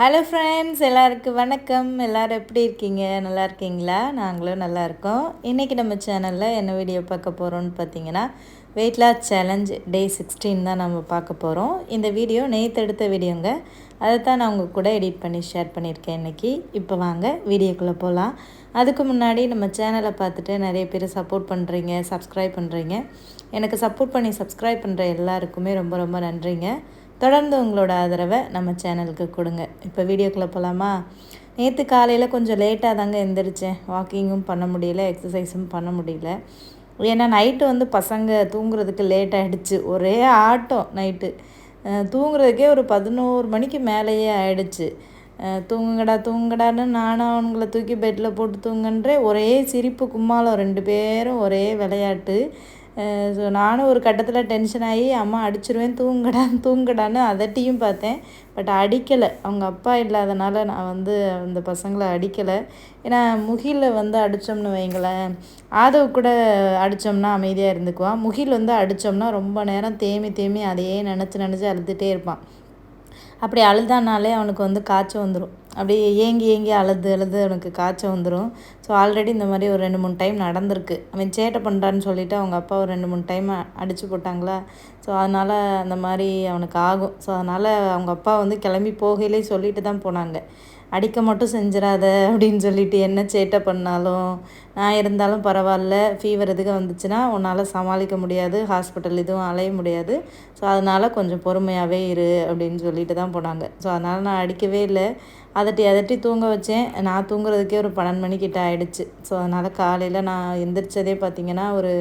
Hello friends எல்லாருக்கும் வணக்கம். எல்லோரும் எப்படி இருக்கீங்க? நல்லா இருக்கீங்களா? நாங்களும் நல்லா இருக்கோம். இன்றைக்கி நம்ம சேனலில் என்ன வீடியோ பார்க்க போகிறோம்னு பார்த்தீங்கன்னா weight loss challenge day sixteen தான் நம்ம பார்க்க போகிறோம் இந்த வீடியோ நேற்று எடுத்த வீடியோங்க அதை தான் நான் உங்கள் கூட எடிட் பண்ணி ஷேர் பண்ணியிருக்கேன் இன்றைக்கி இப்போ வாங்க வீடியோக்குள்ளே போகலாம் அதுக்கு முன்னாடி நம்ம சேனலை பார்த்துட்டு நிறைய பேர் சப்போர்ட் பண்ணுறீங்க சப்ஸ்கிரைப் பண்ணுறீங்க எனக்கு சப்போர்ட் பண்ணி சப்ஸ்கிரைப் பண்ணுற எல்லாருக்குமே ரொம்ப ரொம்ப நன்றிங்க. தொடர்ந்து உங்களோட ஆதரவை நம்ம சேனலுக்கு கொடுங்க. இப்போ வீடியோக்குள்ளே போகலாமா நேற்று காலையில் கொஞ்சம் லேட்டாக தாங்க எந்திரிச்சேன். வாக்கிங்கும் பண்ண முடியல எக்ஸசைஸும் பண்ண முடியல. ஏன்னா நைட்டு வந்து பசங்க தூங்குறதுக்கு லேட் ஆகிடுச்சு ஒரே ஆட்டம் நைட்டு தூங்குறதுக்கே ஒரு பதினோரு மணிக்கு மேலேயே ஆயிடுச்சு. தூங்குங்கடா தூங்குங்கடான்னு நானும் அவங்கள தூக்கி பெட்டில் போட்டு தூங்குன்றே ஒரே சிரிப்பு கும்மாளம் ரெண்டு பேரும் ஒரே விளையாட்டு. ஸோ நானும் ஒரு கட்டத்தில் டென்ஷன் ஆகி அம்மா அடிச்சிருவேன் தூங்கடா தூங்கடான்னு அதட்டியும் பார்த்தேன். பட் அடிக்கலை. அவங்க அப்பா இல்லாதனால நான் வந்து அந்த பசங்களை அடிக்கலை. ஏன்னா முகில வந்து அடித்தோம்னு வைங்களேன். ஆதவ் கூட அடித்தோம்னா அமைதியாக இருந்துக்குவான். முகில் வந்து அடித்தோம்னா ரொம்ப நேரம் தேமி தேமி அதையே நினச்சி நினச்சி அழுதுகிட்டே இருப்பான். அப்படி அழுதானாலே அவனுக்கு வந்து காய்ச்சல் வந்துடும் அப்படியே ஏங்கி ஏங்கி அழுது அழுது அவனுக்கு காய்ச்சல் வந்துடும் ஸோ ஆல்ரெடி இந்த மாதிரி ஒரு ரெண்டு மூணு டைம் நடந்திருக்கு. அவன் சேட்டை பண்ணுறான்னு சொல்லிவிட்டு அவங்க அப்பா ஒரு ரெண்டு மூணு டைம் அடித்து போட்டாங்களா? ஸோ அதனால் அந்த மாதிரி அவனுக்கு ஆகும். ஸோ அதனால் அவங்க அப்பா வந்து கிளம்பி போகையிலே சொல்லிட்டு தான் போனாங்க. அடிக்க மட்டும் செஞ்சிடாத அப்படின்னு சொல்லிட்டு என்ன சேட்டை பண்ணாலும் நான் இருந்தாலும் பரவாயில்ல ஃபீவர் எதுக்கு வந்துச்சுன்னா உன்னால் சமாளிக்க முடியாது ஹாஸ்பிட்டல் எதுவும் அலைய முடியாது. ஸோ அதனால் கொஞ்சம் பொறுமையாகவே இரு அப்படின்னு சொல்லிட்டு தான் போனாங்க. ஸோ அதனால் நான் அடிக்கவே இல்லை. அதட்டி அதட்டி தூங்க வச்சேன். நான் தூங்குறதுக்கே ஒரு பன்னெண்டு மணிக்கிட்ட ஆகிடுச்சு ஸோ அதனால் காலையில் நான் எந்திரிச்சதே பார்த்திங்கன்னா ஒரு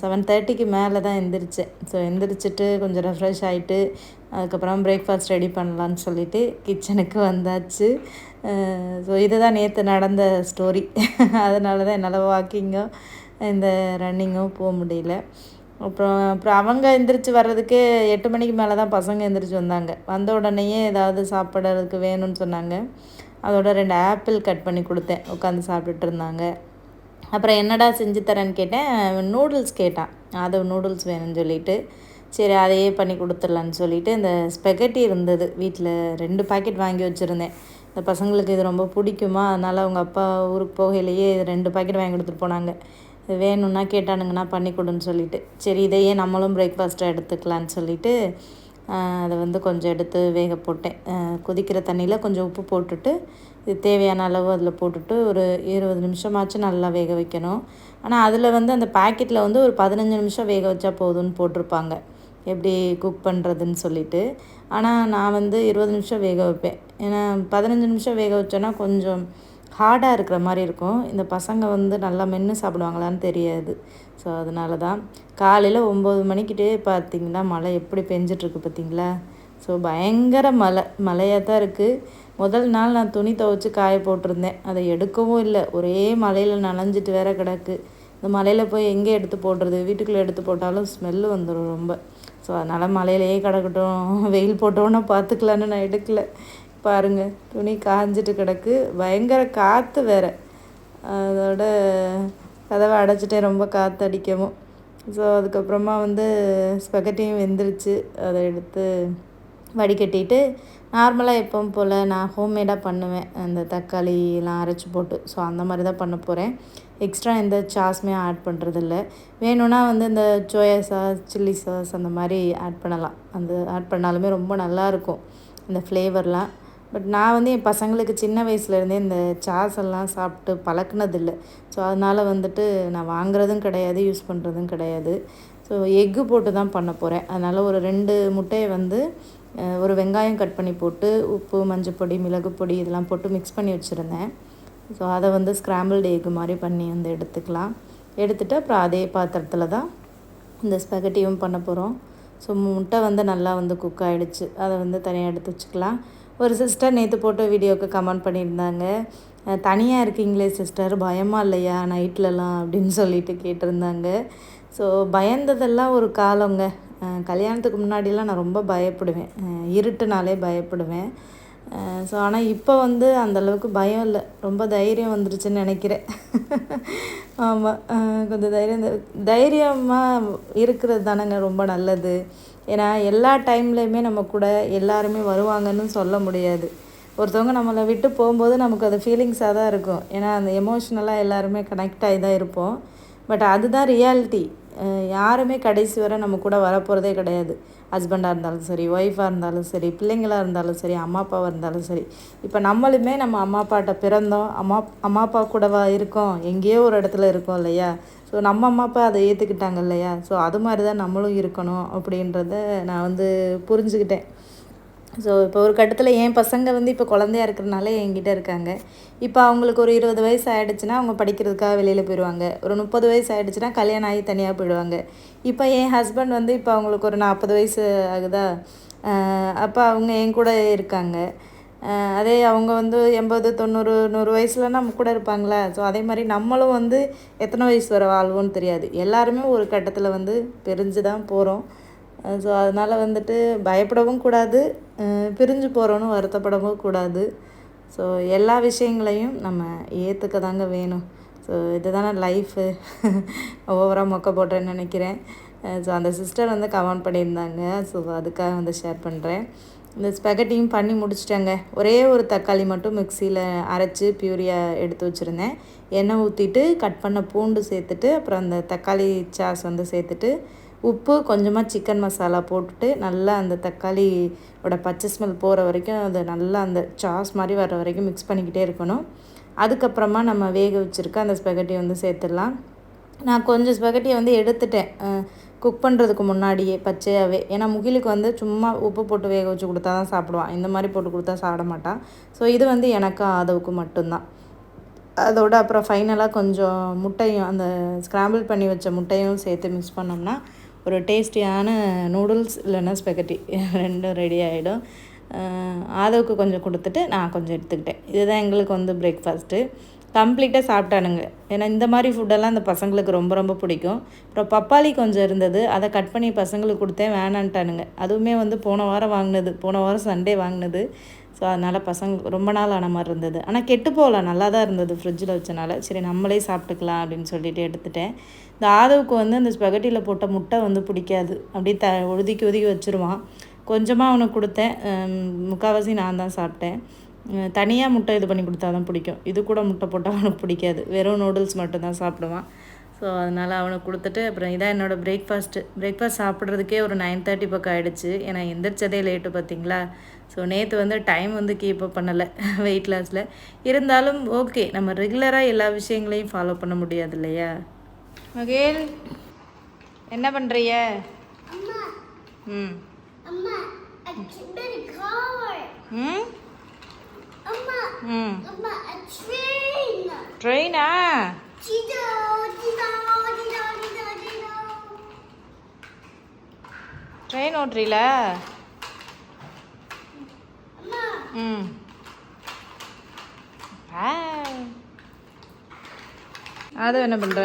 செவன் தேர்ட்டிக்கு மேலே தான் எந்திரிச்சேன். ஸோ எந்திரிச்சிட்டு கொஞ்சம் ரெஃப்ரெஷ் ஆகிட்டு அதுக்கப்புறம் பிரேக்ஃபாஸ்ட் ரெடி பண்ணலான்னு சொல்லிவிட்டு கிச்சனுக்கு வந்தாச்சு. ஸோ இதுதான் நேற்று நடந்த ஸ்டோரி அதனால தான் என்னால் வாக்கிங்கோ இந்த ரன்னிங்கோ போக முடியல. அப்புறம் அப்புறம் அவங்க எந்திரிச்சு வர்றதுக்கு எட்டு மணிக்கு மேலே தான் பசங்க எந்திரிச்சு வந்தாங்க. வந்த உடனேயே ஏதாவது சாப்பிட்றதுக்கு வேணும்னு சொன்னாங்க. அதோட ரெண்டு ஆப்பிள் கட் பண்ணி கொடுத்தேன். உட்காந்து சாப்பிட்டுட்டு இருந்தாங்க. அப்புறம் என்னடா செஞ்சு தரேன்னு கேட்டேன் நூடுல்ஸ் கேட்டான். அது நூடுல்ஸ் வேணும்னு சொல்லிட்டு சரி அதையே பண்ணி கொடுத்துடலான்னு சொல்லிட்டு இந்த ஸ்பெகட்டி இருந்தது. வீட்டில் ரெண்டு பாக்கெட் வாங்கி வச்சுருந்தேன். இந்த பசங்களுக்கு இது ரொம்ப பிடிக்குமா? அதனால் அவங்க அப்பா ஊருக்கு போகையிலேயே ரெண்டு பாக்கெட் வாங்கி கொடுத்துட்டு போனாங்க. இது வேணும்னா கேட்டானுங்கன்னா பண்ணி கொடுன்னு சொல்லிட்டு. சரி இதையே நம்மளும் பிரேக்ஃபாஸ்ட்டாக எடுத்துக்கலான்னு சொல்லிவிட்டு அதை வந்து கொஞ்சம் எடுத்து வேக போட்டேன். கொதிக்கிற தண்ணியில் கொஞ்சம் உப்பு போட்டுட்டு இது தேவையான அளவு அதில் போட்டுட்டு ஒரு இருபது நிமிஷமாச்சும் நல்லா வேக வைக்கணும். ஆனால் அதில் வந்து அந்த பேக்கெட்டில் வந்து ஒரு பதினஞ்சு நிமிஷம் வேக வச்சா போதும்னு போட்டிருப்பாங்க. எப்படி குக் பண்ணுறதுன்னு சொல்லிட்டு. ஆனால் நான் வந்து இருபது நிமிஷம் வேக வைப்பேன். ஏன்னா பதினஞ்சு நிமிஷம் வேக வச்சோன்னா கொஞ்சம் ஹார்டாக இருக்கிற மாதிரி இருக்கும். இந்த பசங்க வந்து நல்லா மென்று சாப்பிடுவாங்களான்னு தெரியாது. ஸோ அதனால தான் காலையில் ஒம்பது மணிக்கிட்டே பார்த்திங்கன்னா மழை எப்படி பெஞ்சிட்ருக்கு பார்த்திங்களா? ஸோ பயங்கர மழை. மழையாக தான் இருக்குது முதல் நாள் நான் துணி துவைச்சி காய போட்டிருந்தேன். அதை எடுக்கவும் இல்லை. ஒரே மலையில் நனைஞ்சிட்டு வேற கிடக்கு. இந்த மலையில் போய் எங்கே எடுத்து போடுறது? வீட்டுக்குள்ளே எடுத்து போட்டாலும் ஸ்மெல்லு வந்துடும் ரொம்ப. ஸோ அதனால் மலையிலேயே கிடக்கட்டும். வெயில் போட்டோன்னே பார்த்துக்கலான்னு நான் எடுக்கல. பாருங்கள் துணி காஞ்சிட்டு கிடக்கு. பயங்கர காற்று வேற. அதோட கதவை அடைச்சிட்டே ரொம்ப காற்று அடிக்கவும். ஸோ அதுக்கப்புறமா வந்து ஸ்பெகட்டியும் வெந்துருச்சு. அதை எடுத்து வடிகட்டிட்டு நார்மலாக எப்பவும் போல் நான் ஹோம்மேடாக பண்ணுவேன். அந்த தக்காளிலாம் அரைச்சி போட்டு. ஸோ அந்த மாதிரி தான் பண்ண போகிறேன் எக்ஸ்ட்ரா எந்த சாஸுமே ஆட் பண்ணுறதில்ல வேணும்னா வந்து இந்த சோயா சாஸ் சில்லி சாஸ் அந்த மாதிரி ஆட் பண்ணலாம். அந்த ஆட் பண்ணாலுமே ரொம்ப நல்லாயிருக்கும் இந்த ஃப்ளேவர்லாம் பட் நான் வந்து என் பசங்களுக்கு சின்ன வயசுலேருந்தே இந்த சாஸ் எல்லாம் சாப்பிட்டு பழக்கினதில்லை. ஸோ அதனால் வந்துட்டு நான் வாங்குறதும் கிடையாது யூஸ் பண்ணுறதும் கிடையாது. ஸோ எக்கு போட்டு தான் பண்ண போகிறேன் அதனால் ஒரு ரெண்டு முட்டையை வந்து ஒரு வெங்காயம் கட் பண்ணி போட்டு உப்பு மஞ்சப்பொடி மிளகு பொடி இதெல்லாம் போட்டு மிக்ஸ் பண்ணி வச்சுருந்தேன். ஸோ அதை வந்து ஸ்க்ராம்பிள்டு எக்கு மாதிரி பண்ணி வந்து எடுத்துக்கலாம். எடுத்துகிட்டு அப்புறம் அதே பாத்திரத்தில் தான் இந்த ஸ்பெகட்டியும் பண்ண போகிறோம் ஸோ முட்டை வந்து நல்லா வந்து குக் ஆகிடுச்சு அதை வந்து தனியாக எடுத்து வச்சுக்கலாம். ஒரு சிஸ்டர் நேற்று போட்ட வீடியோவுக்கு கமெண்ட் பண்ணியிருந்தாங்க. தனியாக இருக்கீங்களே சிஸ்டர் பயமாக இல்லையா நைட்லலாம் அப்படின்னு சொல்லிட்டு கேட்டிருந்தாங்க. ஸோ பயந்ததெல்லாம் ஒரு காலங்க கல்யாணத்துக்கு முன்னாடிலாம் நான் ரொம்ப பயப்படுவேன். இருட்டுனாலே பயப்படுவேன். ஸோ ஆனால் இப்போ வந்து அந்தளவுக்கு பயம் இல்லை. ரொம்ப தைரியம் வந்துருச்சுன்னு நினைக்கிறேன். ஆமாம் கொஞ்சம் தைரியம் தைரியமாக இருக்கிறது தானேங்க ரொம்ப நல்லது. ஏன்னா எல்லா டைம்லேயுமே நம்ம கூட எல்லாருமே வருவாங்கன்னு சொல்ல முடியாது. ஒருத்தவங்க நம்மளை விட்டு போகும்போது நமக்கு அது ஃபீலிங்ஸாக தான் இருக்கும். ஏன்னா அந்த எமோஷ்னலாக எல்லாருமே கனெக்ட் ஆகி தான் இருப்போம். பட் அதுதான் ரியாலிட்டி யாருமே கடைசி வரை நம்ம கூட வரப்போகிறதே கிடையாது. ஹஸ்பண்டாக இருந்தாலும் சரி ஒய்ஃபாக இருந்தாலும் சரி பிள்ளைங்களாக இருந்தாலும் சரி அம்மா அப்பாவாக இருந்தாலும் சரி. இப்போ நம்மளுமே நம்ம அம்மா அப்பாட்ட பிறந்தோம். அம்மா அம்மா அப்பா கூடவா இருக்கோம்? எங்கேயோ ஒரு இடத்துல இருக்கோம் இல்லையா? ஸோ நம்ம அம்மா அப்பா அதை ஏற்றுக்கிட்டாங்க இல்லையா? ஸோ அது மாதிரி தான் நம்மளும் இருக்கணும் அப்படின்றத நான் வந்து புரிஞ்சுக்கிட்டேன். ஸோ இப்போ ஒரு கட்டத்தில் என் பசங்க வந்து இப்போ குழந்தையா இருக்கிறனால என்கிட்ட இருக்காங்க. இப்போ அவங்களுக்கு ஒரு இருபது வயசு ஆகிடுச்சுன்னா அவங்க படிக்கிறதுக்காக வெளியில் போயிடுவாங்க ஒரு முப்பது வயசு ஆகிடுச்சுன்னா கல்யாணம் ஆகி தனியாக போயிடுவாங்க. இப்போ என் ஹஸ்பண்ட் வந்து இப்போ அவங்களுக்கு ஒரு நாற்பது வயசு ஆகுதா? அப்போ அவங்க என் கூட இருக்காங்க. அதே அவங்க வந்து எண்பது தொண்ணூறு நூறு வயசில் நம்ம கூட இருப்பாங்களா? ஸோ அதே மாதிரி நம்மளும் வந்து எத்தனை வயசு வர வாழ்வோன்னு தெரியாது. எல்லாருமே ஒரு கட்டத்தில் வந்து பிரிஞ்சு தான் போகிறோம் ஸோ அதனால் வந்துட்டு பயப்படவும் கூடாது பிரிஞ்சு போகிறோன்னு வருத்தப்படவும் கூடாது. ஸோ எல்லா விஷயங்களையும் நம்ம ஏற்றுக்க தாங்க வேணும். ஸோ இதுதானே லைஃபு ஓவராக மொக்க போட்டேன்னு நினைக்கிறேன். ஸோ அந்த சிஸ்டர் வந்து கமெண்ட் பண்ணியிருந்தாங்க. ஸோ அதுக்காக வந்து ஷேர் பண்ணுறேன் இந்த ஸ்பெகட்டியும் பண்ணி முடிச்சிட்டேங்க. ஒரே ஒரு தக்காளி மட்டும் மிக்சியில் அரைச்சி பியூரியாக எடுத்து வச்சுருந்தேன். எண்ணெய் ஊற்றிட்டு கட் பண்ண பூண்டு சேர்த்துட்டு அப்புறம் அந்த தக்காளி சாஸ் வந்து சேர்த்துட்டு உப்பு கொஞ்சமாக சிக்கன் மசாலா போட்டுட்டு நல்லா அந்த தக்காளியோட பச்சை ஸ்மெல் போகிற வரைக்கும் அது நல்லா அந்த சாஸ் மாதிரி வர்ற வரைக்கும் மிக்ஸ் பண்ணிக்கிட்டே இருக்கணும். அதுக்கப்புறமா நம்ம வேக வச்சுருக்க அந்த ஸ்பெகட்டி வந்து சேர்த்துடலாம். நான் கொஞ்சம் ஸ்பெகட்டியை வந்து எடுத்துட்டேன். குக் பண்ணுறதுக்கு முன்னாடியே பச்சையாகவே ஏன்னா முகிலுக்கு வந்து சும்மா உப்பு போட்டு வேக வச்சு கொடுத்தா தான் சாப்பிடுவான். இந்த மாதிரி போட்டு கொடுத்தா சாப்பிட மாட்டான். ஸோ இது வந்து எனக்கு ஆதவுக்கு மட்டும்தான். அதோட அப்புறம் ஃபைனலாக கொஞ்சம் முட்டையும் அந்த ஸ்க்ராம்பிள் பண்ணி வச்ச முட்டையும் சேர்த்து மிக்ஸ் பண்ணோம்னா ஒரு டேஸ்டியான நூடுல்ஸ் இல்லைன்னா ஸ்பெகட்டி ரெண்டும் ரெடி ஆகிடும் ஆதவுக்கு கொஞ்சம் கொடுத்துட்டு நான் கொஞ்சம் எடுத்துக்கிட்டேன். இதுதான் எங்களுக்கு வந்து பிரேக்ஃபாஸ்ட்டு கம்ப்ளீட்டாக சாப்பிட்டானுங்க. ஏன்னா இந்த மாதிரி ஃபுட்டெல்லாம் அந்த பசங்களுக்கு ரொம்ப ரொம்ப பிடிக்கும். அப்புறம் பப்பாளி கொஞ்சம் இருந்தது. அதை கட் பண்ணி பசங்களுக்கு கொடுத்தேன். வேணான்ட்டானுங்க. அதுவுமே வந்து போன வாரம் வாங்கினது. போன வாரம் சண்டே வாங்கினது. ஸோ அதனால் பசங்க ரொம்ப நாள் ஆன மாதிரி இருந்தது. ஆனால் கெட்டு போகல. நல்லா தான் இருந்தது ஃப்ரிட்ஜில் வச்சனால. சரி நம்மளே சாப்பிட்டுக்கலாம் அப்படின்னு சொல்லிட்டு எடுத்துட்டேன். இந்த ஆதவுக்கு வந்து அந்த ஸ்பெகட்டியில் போட்ட முட்டை வந்து பிடிக்காது. அப்படியே த ஒதுக்கி ஒதுக்கி வச்சுருவான். கொஞ்சமாக அவனுக்கு கொடுத்தேன். முக்கால்வாசி நான் தான் சாப்பிட்டேன். தனியாக முட்டை இது பண்ணி கொடுத்தா தான் பிடிக்கும். இது கூட முட்டை போட்டால் அவனுக்கு பிடிக்காது. வெறும் நூடுல்ஸ் மட்டும்தான் சாப்பிடுவான். ஸோ அதனால் அவனுக்கு கொடுத்துட்டு அப்புறம் இதான் என்னோடய பிரேக்ஃபாஸ்ட்டு பிரேக்ஃபாஸ்ட் சாப்பிட்றதுக்கே ஒரு நைன் தேர்ட்டி பக்கம் ஆகிடுச்சு ஏன்னா எந்திரிச்சதே லேட்டு பார்த்தீங்களா? ஸோ நேற்று வந்து டைம் வந்து கீப் அப் பண்ணலை வெயிட் லாஸில் இருந்தாலும் ஓகே நம்ம ரெகுலராக எல்லா விஷயங்களையும் ஃபாலோ பண்ண முடியாது இல்லையா? மகேல் என்ன பண்ணுறிய ம். ம்? ம். ட்ரெயினா ட்ரெயின் ஓட்டுறீல ம் அது என்ன பண்ணுற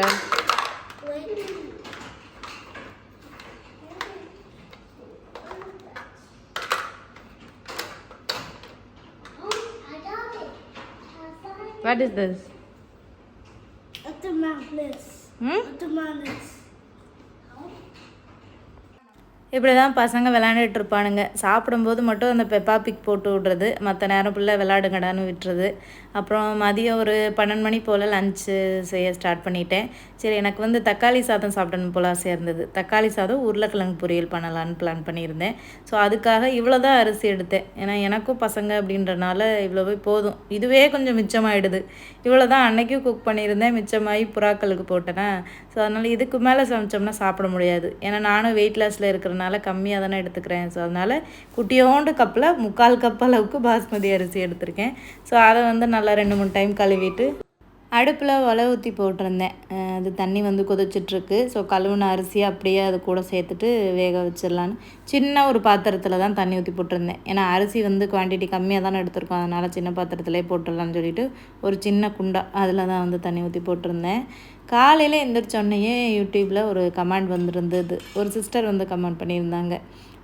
What is this? Automatis. Hmm? Automatis. இப்படி தான் பசங்க விளையாண்டுட்டு இருப்பானுங்க. சாப்பிடும்போது மட்டும் அந்த பெப்பா பிக் போட்டு விட்றது. மற்ற நேரம் ஃபுல்லாக விளாடுங்கடான்னு விட்டுறது. அப்புறம் மதியம் ஒரு பன்னெண்டு மணி போல் லஞ்சு செய்ய ஸ்டார்ட் பண்ணிட்டேன். சரி எனக்கு வந்து தக்காளி சாதம் சாப்பிடணும் போல் ஆசையாக இருந்தது. தக்காளி சாதம் உருளைக்கிழங்கு பொரியல் பண்ணலான்னு பிளான் பண்ணியிருந்தேன். ஸோ அதுக்காக இவ்வளோ தான் அரிசி எடுத்தேன். ஏன்னா எனக்கும் பசங்க அப்படின்றனால இவ்வளோவே போதும். இதுவே கொஞ்சம் மிச்சமாகிடுது இவ்வளோ தான் அன்னைக்கும் குக் பண்ணியிருந்தேன். மிச்சமாகி புறாக்களுக்கு போட்டேன்னா ஸோ அதனால் இதுக்கு மேலே சமைச்சோம்னா சாப்பிட முடியாது. ஏன்னா நானும் வெயிட் லாஸில் இருக்கிறனால கம்மியாக தானே எடுத்துக்கிறேன். ஸோ அதனால் குட்டியோண்டு கப்பில் முக்கால் கப் அளவுக்கு பாஸ்மதி அரிசி எடுத்திருக்கேன். ஸோ அதை வந்து நல்லா ரெண்டு மூணு டைம் கழுவிட்டு அடுப்பில் வலை ஊற்றி போட்டிருந்தேன். அது தண்ணி வந்து கொதிச்சிட்ருக்கு. ஸோ கழுவுன அரிசியை அப்படியே அது கூட சேர்த்துட்டு வேக வச்சிடலான்னு சின்ன ஒரு பாத்திரத்தில் தான் தண்ணி ஊற்றி போட்டிருந்தேன். ஏன்னா அரிசி வந்து குவான்டிட்டி கம்மியாக தானே எடுத்திருக்கோம். அதனால் சின்ன பாத்திரத்துலேயே போட்டுடலான்னு சொல்லிட்டு ஒரு சின்ன குண்டா அதில் தான் வந்து தண்ணி ஊற்றி போட்டிருந்தேன். காலையில் எந்திரிச்சோன்னையே யூடியூப்பில் ஒரு கமெண்ட் வந்துருந்தது. ஒரு சிஸ்டர் வந்து கமெண்ட் பண்ணியிருந்தாங்க.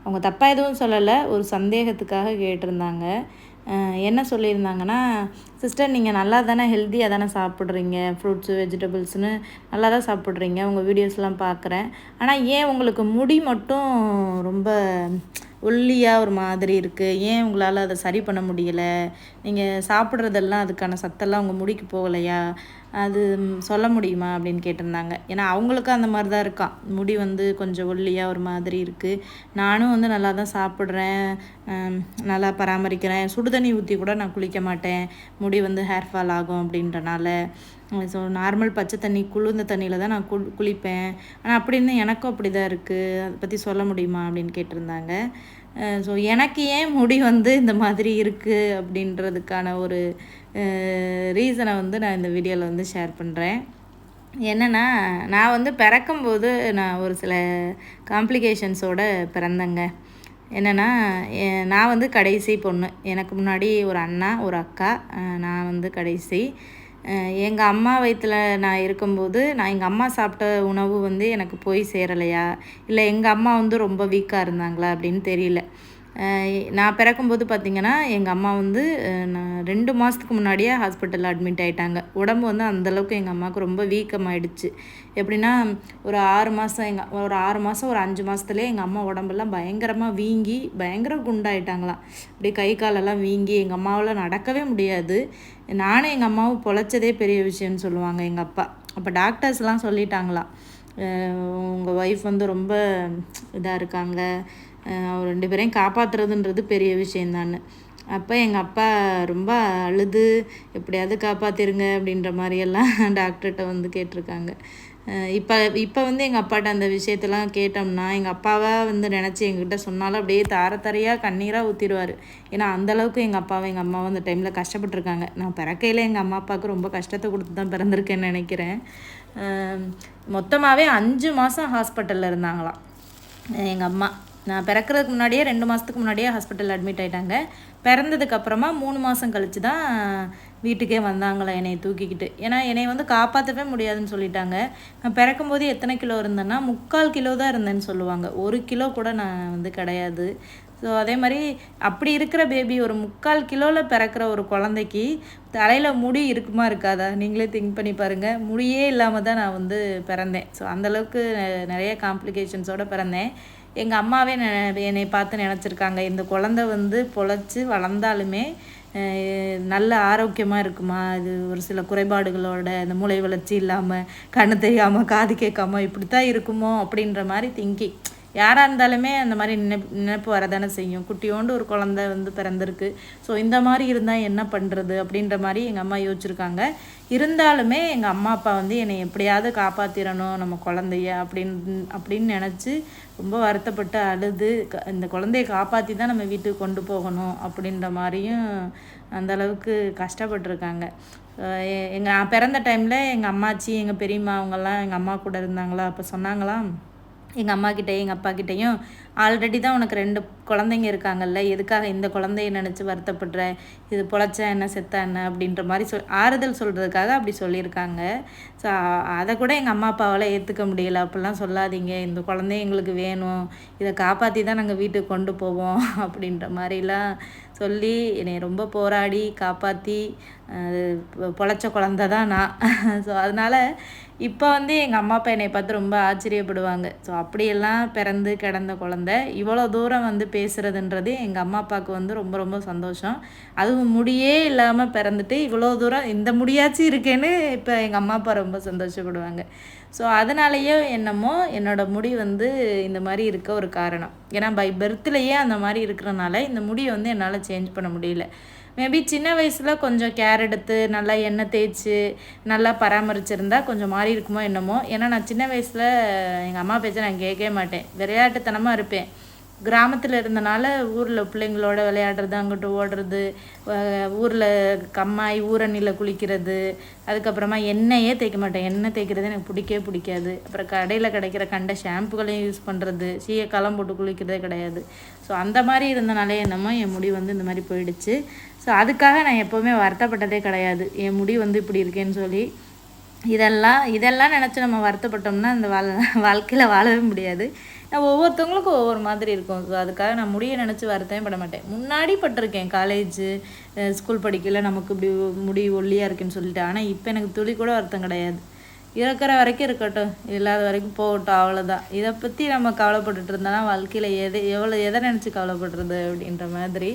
அவங்க தப்பாக எதுவும் சொல்லலை. ஒரு சந்தேகத்துக்காக கேட்டிருந்தாங்க. என்ன சொல்லியிருந்தாங்கன்னா சிஸ்டர் நீங்கள் நல்லா தானே ஹெல்த்தியாக தானே சாப்பிட்றீங்க? ஃப்ரூட்ஸு வெஜிடபிள்ஸ்னு நல்லா தான் சாப்பிட்றீங்க. உங்கள் வீடியோஸ்லாம் பார்க்குறேன் ஆனால் ஏன் உங்களுக்கு முடி மட்டும் ரொம்ப ஒல்லியாக ஒரு மாதிரி இருக்குது ஏன் உங்களால் அதை சரி பண்ண முடியலை? நீங்கள் சாப்பிட்றதெல்லாம் அதுக்கான சத்தெல்லாம் உங்கள் முடிக்கு போகலையா? அது சொல்ல முடியுமா? அப்படின்னு கேட்டிருந்தாங்க. ஏன்னா அவங்களுக்கும் அந்த மாதிரி தான் இருக்கான். முடி வந்து கொஞ்சம் ஒல்லியாக ஒரு மாதிரி இருக்குது நானும் வந்து நல்லா தான் சாப்பிட்றேன். நல்லா பராமரிக்கிறேன். சுடுதண்ணி ஊற்றி கூட நான் குளிக்க மாட்டேன். முடி வந்து ஹேர் ஃபால் ஆகும் அப்படின்றனால. ஸோ நார்மல் பச்சை தண்ணி குளிர்ந்த தண்ணியில் தான் நான் குள் குளிப்பேன். ஆனால் அப்படின்னு எனக்கும் அப்படி தான் இருக்குது அதை பற்றி சொல்ல முடியுமா அப்படின்னு கேட்டிருந்தாங்க. ஸோ எனக்கு ஏன் முடி வந்து இந்த மாதிரி இருக்குது அப்படின்றதுக்கான ஒரு ரீசனை வந்து நான் இந்த வீடியோவில் வந்து ஷேர் பண்ணுறேன் என்னென்னா நான் வந்து பிறக்கும்போது நான் ஒரு சில காம்ப்ளிகேஷன்ஸோட பிறந்தேங்க. என்னென்னா நான் வந்து கடைசி பொண்ணு. எனக்கு முன்னாடி ஒரு அண்ணா ஒரு அக்கா. நான் வந்து கடைசி. எங்கள் அம்மா வயிற்றுல நான் இருக்கும்போது நான் எங்கள் அம்மா சாப்பிட்ட உணவு வந்து எனக்கு போய் சேரலையா? இல்லை எங்கள் அம்மா வந்து ரொம்ப வீக்காக இருந்தாங்களா அப்படின்னு தெரியல. நான் பிறக்கும்போது பார்த்திங்கன்னா எங்கள் அம்மா வந்து நான் ரெண்டு மாதத்துக்கு முன்னாடியே ஹாஸ்பிட்டலில் அட்மிட் ஆகிட்டாங்க உடம்பு வந்து அந்தளவுக்கு எங்கள் அம்மாவுக்கு ரொம்ப வீக்கமாயிடுச்சு. எப்படின்னா ஒரு ஆறு மாதம் எங்கள் ஒரு ஆறு மாதம் ஒரு அஞ்சு மாதத்துலேயே எங்கள் அம்மா உடம்பெல்லாம் பயங்கரமாக வீங்கி பயங்கர குண்டாயிட்டாங்களாம். அப்படியே கை காலெல்லாம் வீங்கி எங்கள் அம்மாவால் நடக்கவே முடியாது. நானும் எங்கள் அம்மாவும் பொழைச்சதே பெரிய விஷயம்னு சொல்லுவாங்க எங்கள் அப்பா. அப்போ டாக்டர்ஸ்லாம் சொல்லிட்டாங்களாம். உங்கள் ஒய்ஃப் வந்து ரொம்ப இதாக இருக்காங்க. அவர் ரெண்டு பேரையும் காப்பாற்றுறதுன்றது பெரிய விஷயந்தான்னு அப்போ எங்கள் அப்பா ரொம்ப அழுது எப்படியாவது காப்பாற்றிருங்க அப்படின்ற மாதிரியெல்லாம் டாக்டர்கிட்ட வந்து கேட்டிருக்காங்க. இப்போ இப்போ வந்து எங்கள் அப்பாட்ட அந்த விஷயத்தெல்லாம் கேட்டோம்னா எங்கள் அப்பாவை வந்து நினச்சி எங்ககிட்ட சொன்னாலும் அப்படியே தார தாரையாக கண்ணீராக ஊற்றிடுவார் ஏன்னா அந்தளவுக்கு எங்கள் அப்பாவை எங்கள் அம்மாவும் அந்த டைமில் கஷ்டப்பட்டிருக்காங்க. நான் பிறக்கையில் எங்கள் அம்மா அப்பாவுக்கு ரொம்ப கஷ்டத்தை கொடுத்து தான் பிறந்திருக்கேன்னு நினைக்கிறேன். மொத்தமாகவே அஞ்சு மாதம் ஹாஸ்பிட்டலில் இருந்தாங்களாம். எங்கள் அம்மா. நான் பிறக்கிறதுக்கு முன்னாடியே ரெண்டு மாதத்துக்கு முன்னாடியே ஹாஸ்பிட்டல் அட்மிட் ஆயிட்டாங்க. பிறந்ததுக்கப்புறமா மூணு மாதம் கழித்து தான் வீட்டுக்கே வந்தாங்களே என்னை தூக்கிக்கிட்டு. ஏன்னா என்னை வந்து காப்பாற்றவே முடியாதுன்னு சொல்லிட்டாங்க. நான் பிறக்கும்போது எத்தனை கிலோ இருந்தேன்னா முக்கால் கிலோ தான் இருந்தேன்னு சொல்லுவாங்க. ஒரு கிலோ கூட நான் வந்து கிடையாது. ஸோ அதே மாதிரி அப்படி இருக்கிற பேபி ஒரு முக்கால் கிலோவில் பிறக்கிற ஒரு குழந்தைக்கு தலையில் முடி இருக்குமா இருக்காதா? நீங்களே திங்க் பண்ணி பாருங்கள் முடியே இல்லாமல் தான் நான் வந்து பிறந்தேன். ஸோ அந்தளவுக்கு நிறைய காம்ப்ளிகேஷன்ஸோடு பிறந்தேன். எங்கள் அம்மாவே நெ- என்னை பார்த்து நினச்சிருக்காங்க. இந்த குழந்தை வந்து பொழைச்சி வளர்ந்தாலுமே நல்ல ஆரோக்கியமாக இருக்குமா? இது ஒரு சில குறைபாடுகளோட இந்த மூளை வளர்ச்சி இல்லாமல் கண்ணு தெரியாமல் காது கேட்காம இப்படி தான் இருக்குமோ? அப்படின்ற மாதிரி திங்கிங் யாராக இருந்தாலுமே அந்த மாதிரி நினைப்பு நினைப்பு வரதானே செய்யும். குட்டியோண்டு ஒரு குழந்தை வந்து பிறந்திருக்கு. ஸோ இந்த மாதிரி இருந்தால் என்ன பண்ணுறது அப்படின்ற மாதிரி எங்கள் அம்மா யோசிச்சிருக்காங்க. இருந்தாலுமே எங்கள் அம்மா அப்பா வந்து என்னை எப்படியாவது காப்பாற்றிடணும் நம்ம குழந்தைய அப்படின்னு அப்படின்னு நினச்சி ரொம்ப வருத்தப்பட்டு அழுது க- இந்த குழந்தைய காப்பாற்றி தான் நம்ம வீட்டுக்கு கொண்டு போகணும் அப்படின்ற மாதிரியும் அந்தளவுக்கு கஷ்டப்பட்டிருக்காங்க. எங்கள் நான் பிறந்த டைமில் எங்கள் அம்மாச்சி எங்கள் பெரியம்மா அவங்கெல்லாம் எங்கள் அம்மா கூட இருந்தாங்களா? அப்போ சொன்னாங்களாம். எங்கள் அம்மாக்கிட்டேயும் எங்கள் அப்பாக்கிட்டேயும் ஆல்ரெடி தான் உனக்கு ரெண்டு குழந்தைங்க இருக்காங்கல்ல எதுக்காக இந்த குழந்தைய நினச்சி வருத்தப்படுற இது பொழைச்சா என்ன செத்தா என்ன அப்படின்ற மாதிரி சொல் ஆறுதல் சொல்கிறதுக்காக அப்படி சொல்லியிருக்காங்க. ஸோ அதை கூட எங்கள் அம்மா அப்பாவால் ஏற்றுக்க முடியல. அப்படிலாம் சொல்லாதீங்க. இந்த குழந்தைய எங்களுக்கு வேணும். இதை காப்பாற்றி தான் நாங்கள் வீட்டுக்கு கொண்டு போவோம். அப்படின்ற மாதிரிலாம் சொல்லி என்னை ரொம்ப போராடி காப்பாற்றி பொழைச்ச குழந்த தான் நான். ஸோ அதனால் இப்போ வந்து எங்கள் அம்மா அப்பா என்னை பார்த்து ரொம்ப ஆச்சரியப்படுவாங்க. ஸோ அப்படியெல்லாம் பிறந்து கிடந்த குழந்த இவ்வளோ தூரம் வந்து பேசுகிறதுன்றது எங்கள் அம்மா அப்பாவுக்கு வந்து ரொம்ப ரொம்ப சந்தோஷம். அதுவும் முடியே இல்லாமல் பிறந்துட்டு இவ்வளோ தூரம் இந்த முடியாச்சும் இருக்கேன்னு இப்போ எங்கள் அம்மா அப்பா ரொம்ப சந்தோஷப்படுவாங்க. ஸோ அதனாலேயே என்னமோ என்னோட முடி வந்து இந்த மாதிரி இருக்க ஒரு காரணம். ஏன்னா பை பெர்த்லேயே அந்த மாதிரி இருக்கிறனால இந்த முடியை வந்து என்னால் சேஞ்ச் பண்ண முடியல. மேபி சின்ன வயசில் கொஞ்சம் கேர் எடுத்து நல்லா எண்ணெய் தேய்ச்சி நல்லா பராமரிச்சிருந்தா கொஞ்சம் மாறி இருக்குமோ என்னமோ. ஏன்னா நான் சின்ன வயசில் எங்கள் அம்மா பேச்சை நான் கேட்கவே மாட்டேன். விளையாட்டுத்தனமாக இருப்பேன். கிராமத்தில் இருந்தனால ஊரில் பிள்ளைங்களோட விளையாடுறது அங்கிட்டு ஓடுறது ஊரில் கம்மாய் ஊரணியில் குளிக்கிறது அதுக்கப்புறமா எண்ணெயே தேய்க்க மாட்டேன். எண்ணெய் தேய்க்கிறது எனக்கு பிடிக்கவே பிடிக்காது. அப்புறம் கடையில் கிடைக்கிற கண்ட ஷாம்புகளையும் யூஸ் பண்ணுறது சீயக்காலம் போட்டு குளிக்கிறதே கிடையாது. ஸோ அந்த மாதிரி இருந்தனாலே என்னமோ என் முடி வந்து இந்த மாதிரி போயிடுச்சு. ஸோ அதுக்காக நான் எப்போவுமே வருத்தப்பட்டதே கிடையாது. என் முடி வந்து இப்படி இருக்கேன்னு சொல்லி. இதெல்லாம் இதெல்லாம் நினச்சி நம்ம வருத்தப்பட்டோம்னா அந்த வாழ் வாழ்க்கையில் வாழவே முடியாது. நான் ஒவ்வொருத்தவங்களுக்கும் ஒவ்வொரு மாதிரி இருக்கும். ஸோ அதுக்காக நான் முடிய நினச்சி வருத்தமே பட மாட்டேன். முன்னாடி பட்டிருக்கேன். காலேஜு ஸ்கூல் படிக்கல நமக்கு இப்படி முடி ஒல்லியாக இருக்குன்னு சொல்லிட்டு. ஆனால் இப்போ எனக்கு துளி கூட வருத்தம் கிடையாது. இருக்கிற வரைக்கும் இருக்கட்டும். இல்லாத வரைக்கும் போகட்டும். அவ்வளோதான் இதை பற்றி நம்ம கவலைப்பட்டுட்டு இருந்தோன்னா வாழ்க்கையில் எது எவ்வளோ எதை நினச்சி கவலைப்படுறது அப்படின்ற மாதிரி.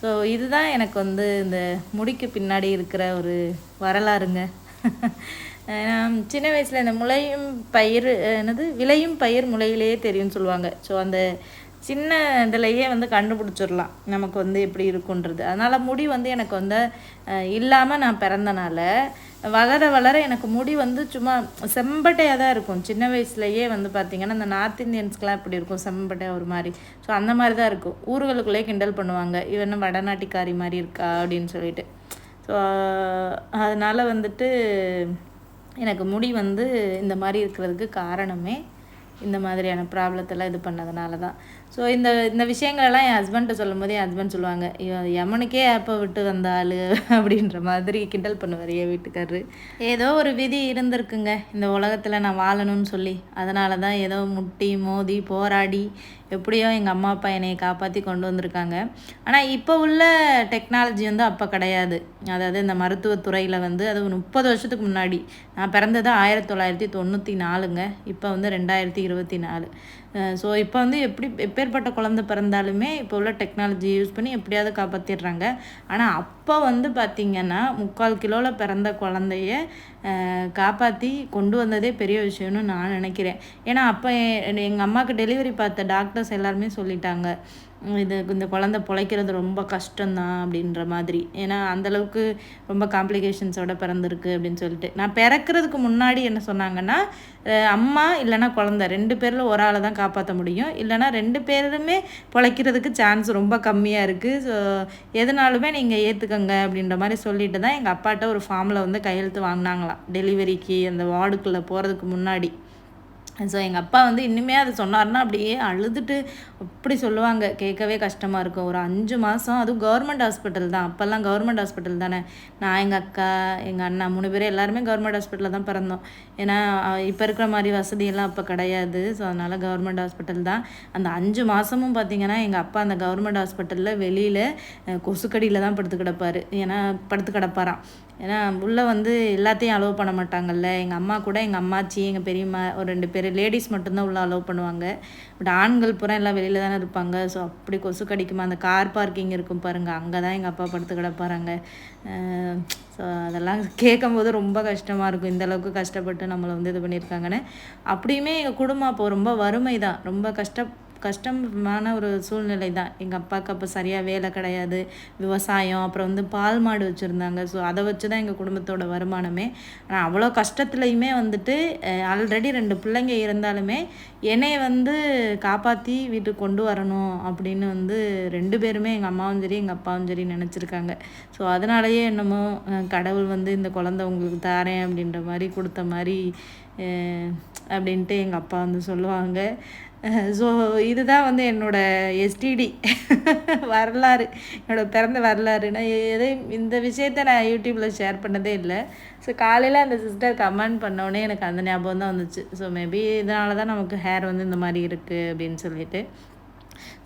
ஸோ இதுதான் எனக்கு வந்து இந்த முடிக்கு பின்னாடி இருக்கிற ஒரு வரலாறுங்க. சின்ன வயசில் இந்த முளையும் பயிர் என்னது? விளையும் பயிர் முளையிலேயே தெரியும்னு சொல்லுவாங்க. ஸோ அந்த சின்ன இதுலையே வந்து கண்டுபிடிச்சிடலாம் நமக்கு வந்து எப்படி இருக்குன்றது. அதனால் முடி வந்து எனக்கு வந்து இல்லாமல் நான் பிறந்தனால வளர வளர எனக்கு முடி வந்து சும்மா செம்பட்டையாக தான் இருக்கும். சின்ன வயசுலையே வந்து பார்த்திங்கன்னா இந்த நார்த் இந்தியன்ஸ்க்கெலாம் இப்படி இருக்கும். செம்பட்டையாக ஒரு மாதிரி. ஸோ அந்த மாதிரி தான் இருக்கும். ஊர்களுக்குள்ளேயே கிண்டல் பண்ணுவாங்க. இவன் வடநாட்டிக்காரி மாதிரி இருக்கா அப்படின்னு சொல்லிட்டு. ஸோ அதனால் வந்துட்டு எனக்கு முடி வந்து இந்த மாதிரி இருக்கிறதுக்கு காரணமே இந்த மாதிரியான ப்ராப்ளத்தெல்லாம் இது பண்ணதுனால தான். ஸோ இந்த இந்த விஷயங்களெல்லாம் என் ஹஸ்பண்ட்டை சொல்லும் போது என் ஹஸ்பண்ட் சொல்லுவாங்க யமனுக்கே ஆப்பை விட்டு வந்த ஆள் அப்படின்ற மாதிரி கிண்டல் பண்ணுவார் என் வீட்டுக்காரரு. ஏதோ ஒரு விதி இருந்திருக்குங்க. இந்த உலகத்தில் நான் வாழணும்னு சொல்லி. அதனால தான் ஏதோ முட்டி மோதி போராடி எப்படியோ எங்கள் அம்மா அப்பா என்னை காப்பாற்றி கொண்டு வந்திருக்காங்க. ஆனால் இப்போ உள்ள டெக்னாலஜி வந்து அப்போ கிடையாது. அதாவது இந்த மருத்துவத்துறையில் வந்து அது முப்பது வருஷத்துக்கு முன்னாடி. நான் பிறந்தது ஆயிரத்தி தொள்ளாயிரத்தி தொண்ணூற்றி நாலுங்க. இப்போ வந்து ரெண்டாயிரத்தி இருபத்தி நாலு. ஸோ இப்போ வந்து எப்படி எப்பேற்பட்ட குழந்த பிறந்தாலுமே இப்போ உள்ள டெக்னாலஜி யூஸ் பண்ணி எப்படியாவது காப்பாற்றிடுறாங்க ஆனால் அப் அப்போ வந்து பார்த்திங்கன்னா முக்கால் கிலோவில் பிறந்த குழந்தைய காப்பாற்றி கொண்டு வந்ததே பெரிய விஷயம்னு நான் நினைக்கிறேன். ஏன்னா அப்போ எங்கள் அம்மாவுக்கு டெலிவரி பார்த்த டாக்டர்ஸ் எல்லாருமே சொல்லிட்டாங்க இது இந்த குழந்த பிழைக்கிறது ரொம்ப கஷ்டம்தான் அப்படின்ற மாதிரி. ஏன்னா அந்தளவுக்கு ரொம்ப காம்ப்ளிகேஷன்ஸோட பிறந்திருக்கு அப்படின்னு சொல்லிட்டு. நான் பிறக்கிறதுக்கு முன்னாடி என்ன சொன்னாங்கன்னா அம்மா இல்லைன்னா குழந்த ரெண்டு பேரில் ஒரு ஆளை தான் காப்பாற்ற முடியும். இல்லைனா ரெண்டு பேருமே பிழைக்கிறதுக்கு சான்ஸ் ரொம்ப கம்மியாக இருக்குது ஸோ எதுனாலுமே நீங்கள் ஏற்றுக்கங்க அப்படின்ற மாதிரி சொல்லிட்டு தான் எங்கள் அப்பாட்ட ஒரு ஃபார்மில் வந்து கையெழுத்து வாங்கினாங்களாம். டெலிவரிக்கு அந்த வார்டுக்குள்ளே போகிறதுக்கு முன்னாடி. ஸோ எங்கள் அப்பா வந்து இன்னுமே அதை சொன்னார்னா அப்படியே அழுதுட்டு அப்படி சொல்லுவாங்க. கேட்கவே கஷ்டமாக இருக்கும். ஒரு அஞ்சு மாதம் அதுவும் கவர்மெண்ட் ஹாஸ்பிட்டல் தான். அப்போல்லாம் கவர்மெண்ட் ஹாஸ்பிட்டல் தானே. நான் எங்கள் அக்கா எங்கள் அண்ணா மூணு பேரும் எல்லாருமே கவர்மெண்ட் ஹாஸ்பிட்டலில் தான் பிறந்தோம். ஏன்னா இப்போ இருக்கிற மாதிரி வசதியெல்லாம் அப்போ கிடையாது. ஸோ அதனால் கவர்மெண்ட் ஹாஸ்பிட்டல் தான். அந்த அஞ்சு மாதமும் பார்த்திங்கன்னா எங்கள் அப்பா அந்த கவர்மெண்ட் ஹாஸ்பிட்டலில் வெளியில் கொசுக்கடியில் தான் படுத்து கிடப்பார் ஏன்னா படுத்து கிடப்பாராம். ஏன்னா உள்ளே வந்து எல்லாத்தையும் அலோவ் பண்ண மாட்டாங்கல்ல. எங்கள் அம்மா கூட எங்கள் அம்மாச்சி எங்கள் பெரியம்மா ஒரு ரெண்டு பேர் லேடிஸ் மட்டும்தான் உள்ளே அலோவ் பண்ணுவாங்க. பட் ஆண்கள் பூரா எல்லாம் வெளியில் தானே இருப்பாங்க. ஸோ அப்படி கொசு கடிக்குமா அந்த கார் பார்க்கிங் இருக்கும் பாருங்கள் அங்கே தான் எங்கள் அப்பா படுத்து கிடப்பாருங்க. ஸோ அதெல்லாம் கேட்கும்போது ரொம்ப கஷ்டமாக இருக்கும். இந்தளவுக்கு கஷ்டப்பட்டு நம்மளை வந்து இது பண்ணியிருக்காங்கன்னு. அப்படியுமே எங்கள் குடும்பம் அப்போ ரொம்ப வறுமை தான் ரொம்ப கஷ்ட கஷ்டமான ஒரு சூழ்நிலை தான். எங்கள் அப்பாவுக்கு அப்போ சரியாக வேலை கிடையாது. விவசாயம் அப்புறம் வந்து பால் மாடு வச்சுருந்தாங்க. ஸோ அதை வச்சு தான் எங்கள் குடும்பத்தோட வருமானமே. ஆனால் அவ்வளோ கஷ்டத்துலையுமே வந்துட்டு ஆல்ரெடி ரெண்டு பிள்ளைங்க இருந்தாலுமே என்னை வந்து காப்பாற்றி வீட்டுக்கு கொண்டு வரணும் அப்படின்னு வந்து ரெண்டு பேருமே எங்கள் அம்மாவும் சரி எங்கள் அப்பாவும் சரி நினச்சிருக்காங்க. ஸோ அதனாலயே என்னமோ கடவுள் வந்து இந்த குழந்த உங்களுக்கு தாரேன் அப்படின்ற மாதிரி கொடுத்த மாதிரி அப்படின்ட்டு எங்கள் அப்பா வந்து சொல்லுவாங்க. ஸோ இதுதான் வந்து என்னோடய எஸ்டிடி வரலாறு என்னோடய பிறந்த வரலாறு. நான் எதையும் இந்த விஷயத்த நான் யூடியூப்பில் ஷேர் பண்ணதே இல்லை. ஸோ காலையில் அந்த சிஸ்டர் கமெண்ட் பண்ணோடனே எனக்கு அந்த ஞாபகம் தான் வந்துச்சு. ஸோ மேபி இதனால தான் நமக்கு ஹேர் வந்து இந்த மாதிரி இருக்குது அப்படின்னு சொல்லிட்டு.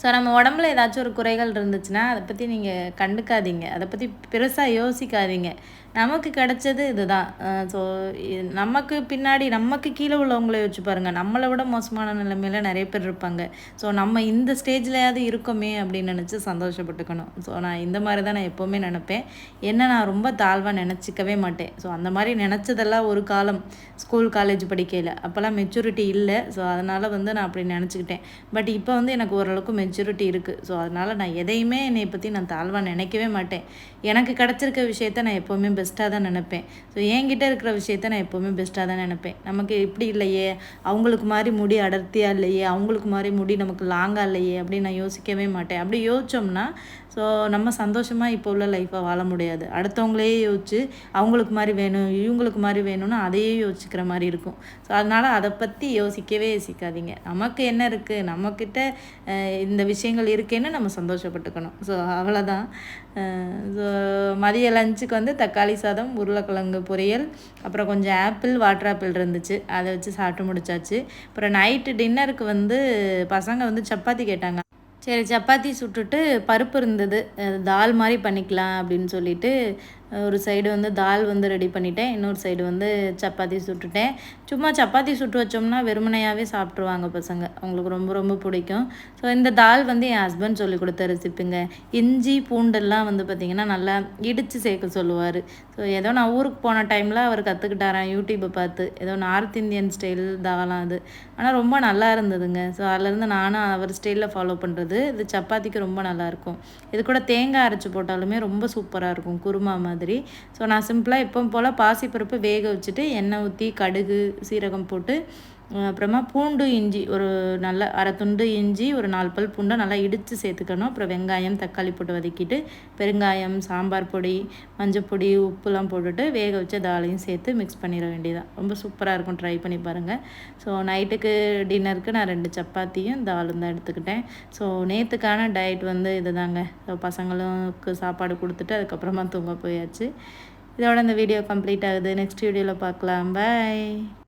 ஸோ நம்ம உடம்புல ஏதாச்சும் ஒரு குறைகள் இருந்துச்சுன்னா அதை பற்றி நீங்கள் கண்டுக்காதீங்க. அதை பற்றி பெருசாக யோசிக்காதீங்க. நமக்கு கிடைச்சது இதுதான். ஸோ நமக்கு பின்னாடி நமக்கு கீழே உள்ளவங்கள வச்சு பாருங்கள் நம்மளை விட மோசமான நிலைமையில் நிறைய பேர் இருப்பாங்க. ஸோ நம்ம இந்த ஸ்டேஜ்லையாவது இருக்கோமே அப்படின்னு நினச்சி சந்தோஷப்பட்டுக்கணும். ஸோ நான் இந்த மாதிரி தான் நான் எப்போவுமே நினப்பேன். என்ன நான் ரொம்ப தாழ்வாக நினச்சிக்கவே மாட்டேன். ஸோ அந்த மாதிரி நினச்சதெல்லாம் ஒரு காலம் ஸ்கூல் காலேஜ் படிக்கையில். அப்போல்லாம் மெச்சூரிட்டி இல்லை. ஸோ அதனால் வந்து நான் அப்படி நினச்சிக்கிட்டேன். பட் இப்போ வந்து எனக்கு ஓரளவுக்கு மெச்சூரிட்டி இருக்குது ஸோ அதனால் நான் எதையுமே என்னை பற்றி நான் தாழ்வாக நினைக்கவே மாட்டேன். எனக்கு கிடச்சிருக்க விஷயத்த நான் எப்போவுமே பெஸ்ட்டாக தான் நினப்பேன். ஸோ என்கிட்ட இருக்கிற விஷயத்த நான் எப்போவுமே பெஸ்ட்டாக தான் நினப்பேன். நமக்கு இப்படி இல்லையே அவங்களுக்கு மாதிரி முடி அடர்த்தியாக இல்லையே அவங்களுக்கு மாதிரி முடி நமக்கு லாங்காக இல்லையே அப்படின்னு நான் யோசிக்கவே மாட்டேன். அப்படி யோசிச்சோம்னா ஸோ நம்ம சந்தோஷமாக இப்போ உள்ள லைஃப்பை வாழ முடியாது. அடுத்தவங்களையே யோசிச்சு அவங்களுக்கு மாதிரி வேணும் இவங்களுக்கு மாதிரி வேணும்னு அதையே யோசிக்கிற மாதிரி இருக்கும். ஸோ அதனால் அதை பற்றி யோசிக்கவே யோசிக்காதீங்க. நமக்கு என்ன இருக்குது நம்மக்கிட்ட இந்த விஷயங்கள் இருக்கேன்னு நம்ம சந்தோஷப்பட்டுக்கணும். ஸோ அவ்வளோதான் ஸோ மதிய லஞ்சுக்கு வந்து தக்காளி சாதம் உருளைக்கிழங்கு பொரியல் அப்புறம் கொஞ்சம் ஆப்பிள் வாட்டர் ஆப்பிள் இருந்துச்சு. அதை வச்சு சாப்பிட்டு முடிச்சாச்சு. அப்புறம் நைட்டு டின்னருக்கு வந்து பசங்க வந்து சப்பாத்தி கேட்டாங்க. சரி சப்பாத்தி சுட்டுட்டு பருப்பு இருந்தது. தால் மாதிரி பண்ணிக்கலாம் அப்படின்னு சொல்லிட்டு ஒரு சைடு வந்து தால் வந்து ரெடி பண்ணிட்டேன். இன்னொரு சைடு வந்து சப்பாத்தி சுட்டுட்டேன். சும்மா சப்பாத்தி சுட்டு வச்சோம்னா வெறுமனையாகவே சாப்பிட்ருவாங்க பசங்க. அவங்களுக்கு ரொம்ப ரொம்ப பிடிக்கும். ஸோ இந்த தால் வந்து என் ஹஸ்பண்ட் சொல்லி கொடுத்த ரெசிப்பிங்க இஞ்சி பூண்டெல்லாம் வந்து பார்த்திங்கன்னா நல்லா இடித்து சேர்க்க சொல்லுவார். ஸோ ஏதோ நான் ஊருக்கு போன டைமில் அவர் கற்றுக்கிட்டாரன் யூடியூப்பை பார்த்து. ஏதோ நார்த் இந்தியன் ஸ்டைல் தாலாம் அது. ஆனால் ரொம்ப நல்லா இருந்ததுங்க. ஸோ அதுலேருந்து நானும் அவர் ஸ்டைலில் ஃபாலோ பண்ணுறது இது சப்பாத்திக்கு ரொம்ப நல்லாயிருக்கும் இது கூட தேங்காய் அரைச்சி போட்டாலுமே ரொம்ப சூப்பராக இருக்கும். குருமா மாதிரி. ஸோ நான் சிம்பிளாக எப்போ போல் பாசிப்பருப்பு வேக வச்சுட்டு எண்ணெய் ஊற்றி கடுகு சீரகம் போட்டு அப்புறமா பூண்டு இஞ்சி ஒரு நல்ல அரை துண்டு இஞ்சி ஒரு நாலு பல் பூண்டை நல்லா இடித்து சேர்த்துக்கணும். அப்புறம் வெங்காயம் தக்காளி போட்டு வதக்கிட்டு பெருங்காயம் சாம்பார் பொடி மஞ்சள் பொடி உப்புலாம் போட்டுட்டு வேக வச்ச தாலையும் சேர்த்து மிக்ஸ் பண்ணிட வேண்டியதான் ரொம்ப சூப்பராக இருக்கும். ட்ரை பண்ணி பாருங்கள் ஸோ நைட்டுக்கு டின்னருக்கு நான் ரெண்டு சப்பாத்தியும் தாலும் தான் எடுத்துக்கிட்டேன். ஸோ நேற்றுக்கான டயட் வந்து இது தாங்க ஸோ பசங்களுக்கு சாப்பாடு கொடுத்துட்டு அதுக்கப்புறமா தூங்க போயாச்சு. இதோட இந்த வீடியோ கம்ப்ளீட் ஆகுது. நெக்ஸ்ட் வீடியோவில் பார்க்கலாம். பாய்